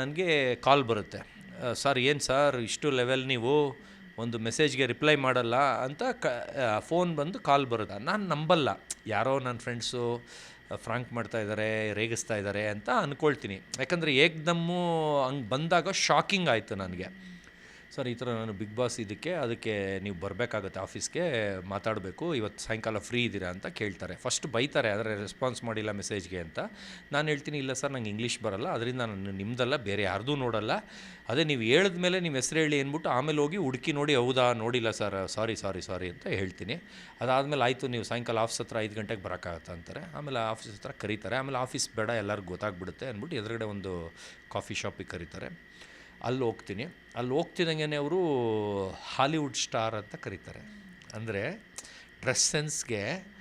ನನಗೆ ಕಾಲ್ ಬರುತ್ತೆ. ಸರ್, ಏನು ಸರ್? ಇಷ್ಟು ಲೆವೆಲ್ ನೀವು ಒಂದು ಮೆಸೇಜ್ಗೆ ರಿಪ್ಲೈ ಮಾಡಲ್ಲ ಅಂತ ಕ ಫೋನ್ ಬಂದು ಕಾಲ್ ಬರುತ್ತೆ. ನಾನು ನಂಬಲ್ಲ. ಯಾರೋ ನನ್ನ ಫ್ರೆಂಡ್ಸು ಫ್ರಾಂಕ್ ಮಾಡ್ತಾ ಇದ್ದಾರೆ ರೇಗಿಸ್ತಾ ಇದ್ದಾರೆ ಅಂತ ಅಂದ್ಕೊಳ್ತೀನಿ ಯಾಕಂದರೆ ಏಕ್ದಮ್ಮು ಹಂಗೆ ಬಂದಾಗ ಶಾಕಿಂಗ್ ಆಯಿತು ನನಗೆ. ಸರ್, ಈ ಥರ ನಾನು ಬಿಗ್ ಬಾಸ್ ಇದಕ್ಕೆ, ಅದಕ್ಕೆ ನೀವು ಬರಬೇಕಾಗತ್ತೆ ಆಫೀಸ್ಗೆ, ಮಾತಾಡಬೇಕು. ಇವತ್ತು ಸಾಯಂಕಾಲ ಫ್ರೀ ಇದ್ದೀರಾ ಅಂತ ಕೇಳ್ತಾರೆ. ಫಸ್ಟ್ ಬೈತಾರೆ, ಆದರೆ ರೆಸ್ಪಾನ್ಸ್ ಮಾಡಿಲ್ಲ ಮೆಸೇಜ್ಗೆ ಅಂತ. ನಾನು ಹೇಳ್ತೀನಿ, ಇಲ್ಲ ಸರ್, ನಂಗೆ ಇಂಗ್ಲೀಷ್ ಬರಲ್ಲ. ಅದರಿಂದ ನಾನು ನಿಮ್ಮದಲ್ಲ ಬೇರೆ ಯಾರ್ದೂ ನೋಡಲ್ಲ. ಅದೇ ನೀವು ಹೇಳಿದ ಮೇಲೆ ನಿಮ್ಮ ಹೆಸರು ಹೇಳಿ ಅಂದ್ಬಿಟ್ಟು ಆಮೇಲೆ ಹೋಗಿ ಹುಡುಕಿ ನೋಡಿ, ಹೌದಾ, ನೋಡಿಲ್ಲ ಸರ್, ಸಾರಿ ಸಾರಿ ಸಾರಿ ಅಂತ ಹೇಳ್ತೀನಿ. ಅದಾದಮೇಲೆ ಆಯಿತು, ನೀವು ಸಾಯಂಕಾಲ ಆಫೀಸ್ ಹತ್ರ ಐದು ಗಂಟೆಗೆ ಬರೋಕ್ಕಾಗತ್ತೆ ಅಂತಾರೆ. ಆಮೇಲೆ ಆಫೀಸ್ ಹತ್ರ ಕರೀತಾರೆ. ಆಮೇಲೆ ಆಫೀಸ್ ಬೇಡ, ಎಲ್ಲರಿಗೂ ಗೊತ್ತಾಗ್ಬಿಡುತ್ತೆ ಅಂದ್ಬಿಟ್ಟು ಎದುರುಗಡೆ ಒಂದು ಕಾಫಿ ಶಾಪಿಗೆ ಕರೀತಾರೆ. ಅಲ್ಲಿ ಹೋಗ್ತೀನಿ ಅಲ್ಲಿ ಹೋಗ್ತಿದ್ದಂಗೆ ಅವರು ಹಾಲಿವುಡ್ ಸ್ಟಾರ್ ಅಂತ ಕರೀತಾರೆ. ಅಂದರೆ ಡ್ರೆಸ್ ಸೆನ್ಸ್ಗೆ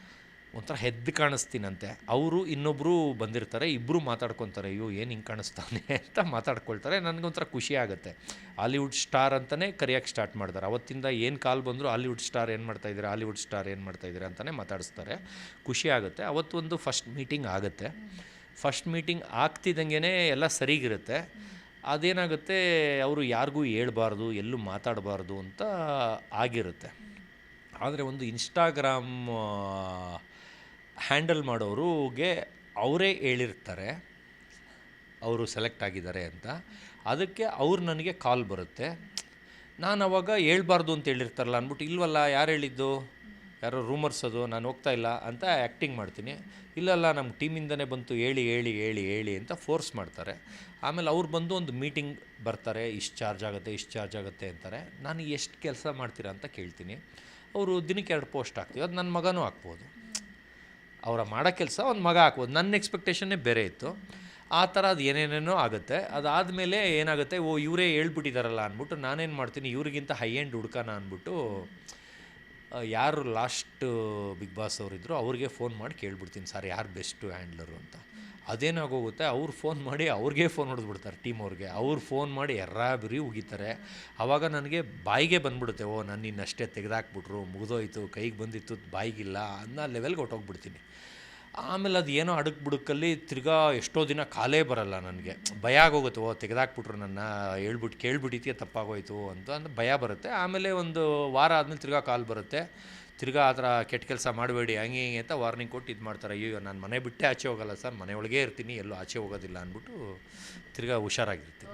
ಒಂಥರ ಹೆದ್ದು ಕಾಣಿಸ್ತೀನಂತೆ. ಅವರು ಇನ್ನೊಬ್ಬರು ಬಂದಿರ್ತಾರೆ ಇಬ್ಬರು ಮಾತಾಡ್ಕೊತಾರೆ, ಅಯ್ಯೋ, ಏನು ಹಿಂಗೆ ಕಾಣಿಸ್ತಾನೆ ಅಂತ ಮಾತಾಡ್ಕೊಳ್ತಾರೆ. ನನಗೊಂಥರ ಖುಷಿ ಆಗುತ್ತೆ. ಹಾಲಿವುಡ್ ಸ್ಟಾರ್ ಅಂತಲೇ ಕರೆಯೋಕ್ಕೆ ಸ್ಟಾರ್ಟ್ ಮಾಡ್ತಾರೆ ಅವತ್ತಿಂದ ಏನು ಕಾಲ್ ಬಂದರೂ ಹಾಲಿವುಡ್ ಸ್ಟಾರ್ ಏನು ಮಾಡ್ತಾಯಿದ್ದೀರಾ ಹಾಲಿವುಡ್ ಸ್ಟಾರ್ ಏನು ಮಾಡ್ತಾಯಿದ್ದೀರಾ ಅಂತಲೇ ಮಾತಾಡಿಸ್ತಾರೆ. ಖುಷಿ ಆಗುತ್ತೆ. ಅವತ್ತೊಂದು ಫಸ್ಟ್ ಮೀಟಿಂಗ್ ಆಗುತ್ತೆ. ಫಸ್ಟ್ ಮೀಟಿಂಗ್ ಆಗ್ತಿದ್ದಂಗೆ ಎಲ್ಲ ಸರಿಗಿರುತ್ತೆ. ಅದೇನಾಗುತ್ತೆ, ಅವರು ಯಾರಿಗೂ ಹೇಳ್ಬಾರ್ದು, ಎಲ್ಲೂ ಮಾತಾಡಬಾರ್ದು ಅಂತ ಆಗಿರುತ್ತೆ. ಆದರೆ ಒಂದು ಇನ್ಸ್ಟಾಗ್ರಾಮ್ ಹ್ಯಾಂಡಲ್ ಮಾಡೋರಿಗೆ ಅವರೇ ಹೇಳಿರ್ತಾರೆ, ಅವರು ಸೆಲೆಕ್ಟ್ ಆಗಿದ್ದಾರೆ ಅಂತ. ಅದಕ್ಕೆ ಅವ್ರು ನನಗೆ ಕಾಲ್ ಬರುತ್ತೆ. ನಾನು ಅವಾಗ ಹೇಳ್ಬಾರ್ದು ಅಂತ ಹೇಳಿರ್ತಾರಲ್ಲ ಅಂದ್ಬಿಟ್ಟು, ಇಲ್ವಲ್ಲ, ಯಾರು ಹೇಳಿದ್ದು? ಯಾರೋ ರೂಮರ್ಸ್ ಅದು, ನಾನು ಹೋಗ್ತಾ ಇಲ್ಲ ಅಂತ ಆ್ಯಕ್ಟಿಂಗ್ ಮಾಡ್ತೀನಿ. ಇಲ್ಲಲ್ಲ ನಮ್ಮ ಟೀಮಿಂದನೇ ಬಂತು, ಹೇಳಿ ಹೇಳಿ ಹೇಳಿ ಹೇಳಿ ಅಂತ ಫೋರ್ಸ್ ಮಾಡ್ತಾರೆ. ಆಮೇಲೆ ಅವ್ರು ಬಂದು ಒಂದು ಮೀಟಿಂಗ್ ಬರ್ತಾರೆ, ಇಷ್ಟು ಚಾರ್ಜ್ ಆಗುತ್ತೆ, ಇಷ್ಟು ಚಾರ್ಜ್ ಆಗುತ್ತೆ ಅಂತಾರೆ. ನಾನು ಎಷ್ಟು ಕೆಲಸ ಮಾಡ್ತೀರಾ ಅಂತ ಕೇಳ್ತೀನಿ. ಅವರು ದಿನಕ್ಕೆ ಎರಡು ಪೋಸ್ಟ್ ಹಾಕ್ತೀವಿ, ಅದು ನನ್ನ ಮಗನೂ ಹಾಕ್ಬೋದು. ಅವರ ಮಾಡೋ ಕೆಲಸ ಒಂದು ಮಗ ಹಾಕ್ಬೋದು. ನನ್ನ ಎಕ್ಸ್ಪೆಕ್ಟೇಷನ್ನೇ ಬೇರೆ ಇತ್ತು. ಆ ಥರ ಅದು ಏನೇನೇನೋ ಆಗುತ್ತೆ. ಅದಾದಮೇಲೆ ಏನಾಗುತ್ತೆ, ಓ, ಇವರೇ ಹೇಳ್ಬಿಟ್ಟಿದ್ದಾರಲ್ಲ ಅಂದ್ಬಿಟ್ಟು ನಾನೇನು ಮಾಡ್ತೀನಿ, ಇವರಿಗಿಂತ ಹೈ ಎಂಡ್ ಹುಡ್ಕೋಣ ಅಂದ್ಬಿಟ್ಟು ಯಾರು ಲಾಸ್ಟ್ ಬಿಗ್ ಬಾಸ್ ಅವರಿದ್ದರು ಅವ್ರಿಗೆ ಫೋನ್ ಮಾಡಿ ಕೇಳಿಬಿಡ್ತೀನಿ, ಸರ್, ಯಾರು ಬೆಸ್ಟು ಹ್ಯಾಂಡ್ಲರು ಅಂತ. ಅದೇನಾಗೋಗುತ್ತೆ, ಅವ್ರು ಫೋನ್ ಮಾಡಿ ಅವ್ರಿಗೆ ಫೋನ್ ಹೊಡೆದ್ಬಿಡ್ತಾರೆ ಟೀಮ್ ಅವ್ರಿಗೆ. ಅವ್ರು ಫೋನ್ ಮಾಡಿ ಎರ್ರಾ ಬಿರಿ ಉಗಿತಾರೆ. ಆವಾಗ ನನಗೆ ಬಾಯಿಗೆ ಬಂದ್ಬಿಡುತ್ತೆ, ಓ, ನಾನು ಇನ್ನಷ್ಟೇ ತೆಗೆದಾಕ್ಬಿಟ್ರು, ಮುಗಿದೋಯ್ತು, ಕೈಗೆ ಬಂದಿತ್ತು, ಬಾಯಿಗಿಲ್ಲ ಅನ್ನೋ ಲೆವೆಲ್ಗೆ ಹೊಟ್ಟೋಗ್ಬಿಡ್ತೀನಿ ಆಮೇಲೆ ಅದು ಏನೋ ಅಡುಕ್ ಬುಡುಕಲ್ಲಿ ತಿರ್ಗಾ ಎಷ್ಟೋ ದಿನ ಕಾಲೇ ಬರಲ್ಲ ನನಗೆ. ಭಯ ಆಗೋಗುತ್ತೆ, ಓ, ತೆಗೆದಾಕ್ಬಿಟ್ರು ನನ್ನ ಹೇಳ್ಬಿಟ್ಟು ಕೇಳ್ಬಿಟ್ಟಿದ್ಕೆ ತಪ್ಪಾಗೋಯ್ತು ಅಂತ ಅಂದ್ರೆ ಭಯ ಬರುತ್ತೆ. ಆಮೇಲೆ ಒಂದು ವಾರ ಆದಮೇಲೆ ತಿರ್ಗಾ ಕಾಲ್ ಬರುತ್ತೆ. ತಿರ್ಗಾ ಆ ಥರ ಕೆಟ್ಟ ಕೆಲಸ ಮಾಡಬೇಡಿ, ಹಂಗೆ ಹಿಂಗೆ ಅಂತ ವಾರ್ನಿಂಗ್ ಕೊಟ್ಟು ಇದು ಮಾಡ್ತಾರೆ. ಅಯ್ಯೋ ನಾನು ಮನೆ ಬಿಟ್ಟೆ ಆಚೆ ಹೋಗಲ್ಲ ಸರ್ ಮನೆಯೊಳಗೇ ಇರ್ತೀನಿ, ಎಲ್ಲೂ ಆಚೆ ಹೋಗೋದಿಲ್ಲ ಅಂದ್ಬಿಟ್ಟು ತಿರ್ಗಾ ಹುಷಾರಾಗಿರ್ತೀನಿ.